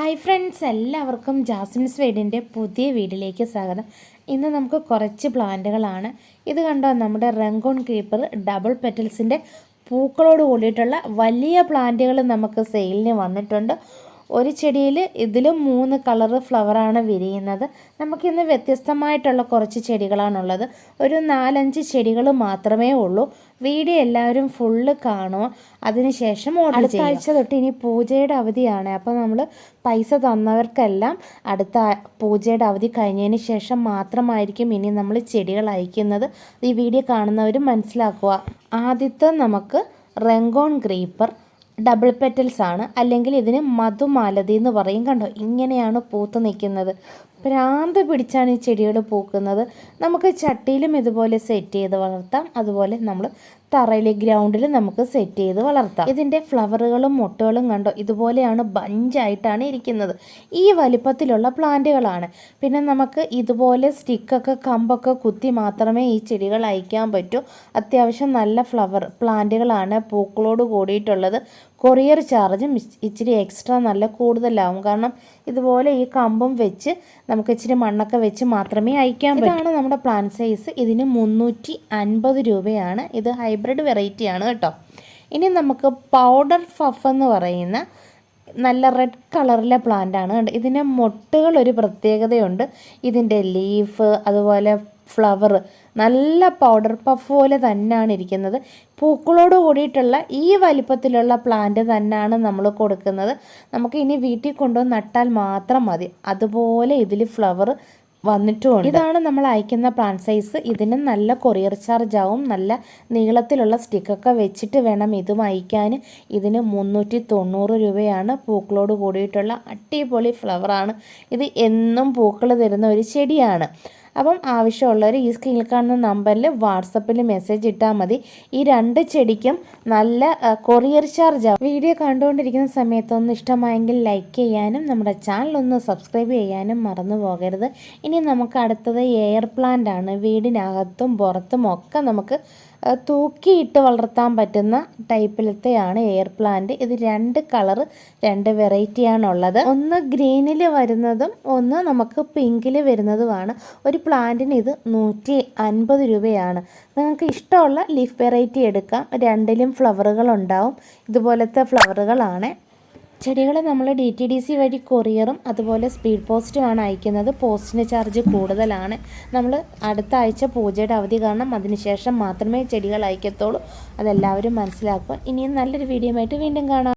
Hi friends എല്ലാവർക്കും Jasmine's വീടിന്റെ പുതിയ വീടിലേക്ക് സ്വാഗതം. ഇന്ന് നമുക്ക് കുറച്ച് പ്ലാന്റുകളാണ്. ഇത് കണ്ടോ നമ്മുടെ റെങ്കോൺ കീപ്പർ ഡബിൾ പെറ്റൽസിന്റെ പൂക്കളോട് കൂടിയിട്ടുള്ള വലിയ പ്ലാന്റുകൾ നമുക്ക് സെയിലിന് വന്നിട്ടുണ്ട്. ഒരു ചെടിയിൽ ഇതിലും മൂന്ന് കളറ് ഫ്ലവറാണ് വിരിയുന്നത്. നമുക്കിന്ന് വ്യത്യസ്തമായിട്ടുള്ള കുറച്ച് ചെടികളാണുള്ളത്. ഒരു നാലഞ്ച് ചെടികൾ മാത്രമേ ഉള്ളൂ. വീഡിയോ എല്ലാവരും ഫുള്ള് കാണുക. അതിനുശേഷം അടുത്ത ആഴ്ച തൊട്ട് ഇനി പൂജയുടെ അവധിയാണ്. അപ്പോൾ നമ്മൾ പൈസ തന്നവർക്കെല്ലാം അടുത്ത പൂജയുടെ അവധി കഴിഞ്ഞതിന് ശേഷം മാത്രമായിരിക്കും ഇനി നമ്മൾ ചെടികൾ അയക്കുന്നത്. ഈ വീഡിയോ കാണുന്നവർ മനസ്സിലാക്കുക. ആദ്യത്തെ നമുക്ക് റെങ്കോൺ ഗ്രീപ്പർ. ഡബിൾ പെറ്റൽസ് ആണ്. അല്ലെങ്കിൽ ഇതിന് മധുമാലതി എന്ന് പറയും. കണ്ടോ? ഇങ്ങനെയാണ് പൂത്ത് നിൽക്കുന്നത്. ഭ്രാന്ത് പിടിച്ചാണ് ഈ ചെടികൾ പൂക്കുന്നത്. നമുക്ക് ചട്ടിയിലും ഇതുപോലെ സെറ്റ് ചെയ്ത് വളർത്താം. അതുപോലെ നമ്മൾ തറയിൽ ഗ്രൗണ്ടിൽ നമുക്ക് സെറ്റ് ചെയ്ത് വളർത്താം. ഇതിന്റെ ഫ്ലവറുകളും മുട്ടകളും കണ്ടോ? ഇതുപോലെയാണ് ബഞ്ചായിട്ടാണ് ഇരിക്കുന്നത്. ഈ വലിപ്പത്തിലുള്ള പ്ലാന്റുകളാണ്. പിന്നെ നമുക്ക് ഇതുപോലെ സ്റ്റിക്കൊക്കെ കമ്പൊക്കെ കുത്തി മാത്രമേ ഈ ചെടികൾ അയക്കാൻ പറ്റൂ. അത്യാവശ്യം നല്ല ഫ്ലവർ പ്ലാന്റുകളാണ് പൂക്കളോട് കൂടിയിട്ടുള്ളത്. കൊറിയർ ചാർജും ഇച്ച് ഇച്ചിരി എക്സ്ട്രാ നല്ല കൂടുതലാവും. കാരണം ഇതുപോലെ ഈ കമ്പും വെച്ച് നമുക്ക് ഇച്ചിരി മണ്ണൊക്കെ വെച്ച് മാത്രമേ അയക്കാൻ പറ്റൂ. ഇതാണ് നമ്മുടെ പ്ലാന്റ് സൈസ് ഇതിന് മുന്നൂറ്റി രൂപയാണ് ഇത് ഹൈബ്രിഡ് വെറൈറ്റി ആണ് കേട്ടോ. ഇനി നമുക്ക് പൗഡർ ഫഫ് എന്ന് പറയുന്ന നല്ല റെഡ് കളറിലെ പ്ലാന്റ് ആണ് കണ്ടോ. ഇതിന് മൊട്ടുകൾ ഒരു പ്രത്യേകതയുണ്ട്. ഇതിന്റെ ലീഫ് അതുപോലെ ഫ്ലവർ നല്ല പൗഡർ പഫ് പോലെ തന്നെയാണ് ഇരിക്കുന്നത്. പൂക്കളോട് കൂടിയിട്ടുള്ള ഈ വലിപ്പത്തിലുള്ള പ്ലാന്റ് തന്നെയാണ് നമ്മൾ കൊടുക്കുന്നത്. നമുക്ക് ഇനി വീട്ടിൽ കൊണ്ടുവന്ന് നട്ടാൽ മാത്രം മതി. അതുപോലെ ഇതിൽ ഫ്ലവർ വന്നിട്ടുമുണ്ട്. ഇതാണ് നമ്മൾ അയക്കുന്ന പ്ലാൻ സൈസ് ഇതിന് നല്ല കൊറിയർ ചാർജ് ആവും. നല്ല നീളത്തിലുള്ള സ്റ്റിക്കൊക്കെ വെച്ചിട്ട് വേണം ഇതും അയക്കാൻ ഇതിന് മുന്നൂറ്റി തൊണ്ണൂറ് രൂപയാണ്. പൂക്കളോട് കൂടിയിട്ടുള്ള അടിപൊളി ഫ്ലവറാണ് ഇത് എന്നും പൂക്കൾ തരുന്ന ഒരു ചെടിയാണ്. അപ്പം ആവശ്യമുള്ളവർ ഈ സ്ക്രീനിൽ കാണുന്ന നമ്പറിൽ വാട്സപ്പിൽ മെസ്സേജ് ഇട്ടാൽ മതി. ഈ രണ്ട് ചെടിക്കും നല്ല കൊറിയർ ചാർജ് ആവും. വീഡിയോ കണ്ടുകൊണ്ടിരിക്കുന്ന സമയത്തൊന്ന് ഇഷ്ടമായെങ്കിൽ ലൈക്ക് ചെയ്യാനും നമ്മുടെ ചാനൽ ഒന്ന് സബ്സ്ക്രൈബ് ചെയ്യാനും മറന്നു പോകരുത്. ഇനി നമുക്ക് അടുത്തത് എയർ പ്ലാന്റ് ആണ്. വീടിനകത്തും പുറത്തും ഒക്കെ നമുക്ക് തൂക്കിയിട്ട് വളർത്താൻ പറ്റുന്ന ടൈപ്പിലത്തെയാണ് എയർ പ്ലാന്റ്. ഇത് രണ്ട് കളർ രണ്ട് വെറൈറ്റിയാണുള്ളത്. ഒന്ന് ഗ്രീനിൽ വരുന്നതും ഒന്ന് നമുക്ക് പിങ്കിൽ വരുന്നതുമാണ്. ഒരു പ്ലാന്റിന് ഇത് നൂറ്റി അൻപത് രൂപയാണ്. നിങ്ങൾക്ക് ഇഷ്ടമുള്ള ലീഫ് വെറൈറ്റി എടുക്കാം. രണ്ടിലും ഫ്ലവറുകൾ ഉണ്ടാവും. ഇതുപോലത്തെ ഫ്ലവറുകളാണ് ചെടികൾ നമ്മൾ ഡി ടി ഡി സി വഴി കൊറിയറും അതുപോലെ സ്പീഡ് പോസ്റ്റുമാണ് അയക്കുന്നത്. പോസ്റ്റിന് ചാർജ് കൂടുതലാണ്. നമ്മൾ അടുത്ത ആഴ്ച പൂജയുടെ അവധി കാരണം അതിനുശേഷം മാത്രമേ ചെടികൾ അയക്കത്തുള്ളൂ. അതെല്ലാവരും മനസ്സിലാക്കുക ഇനിയും നല്ലൊരു വീഡിയോ ആയിട്ട് വീണ്ടും കാണാം.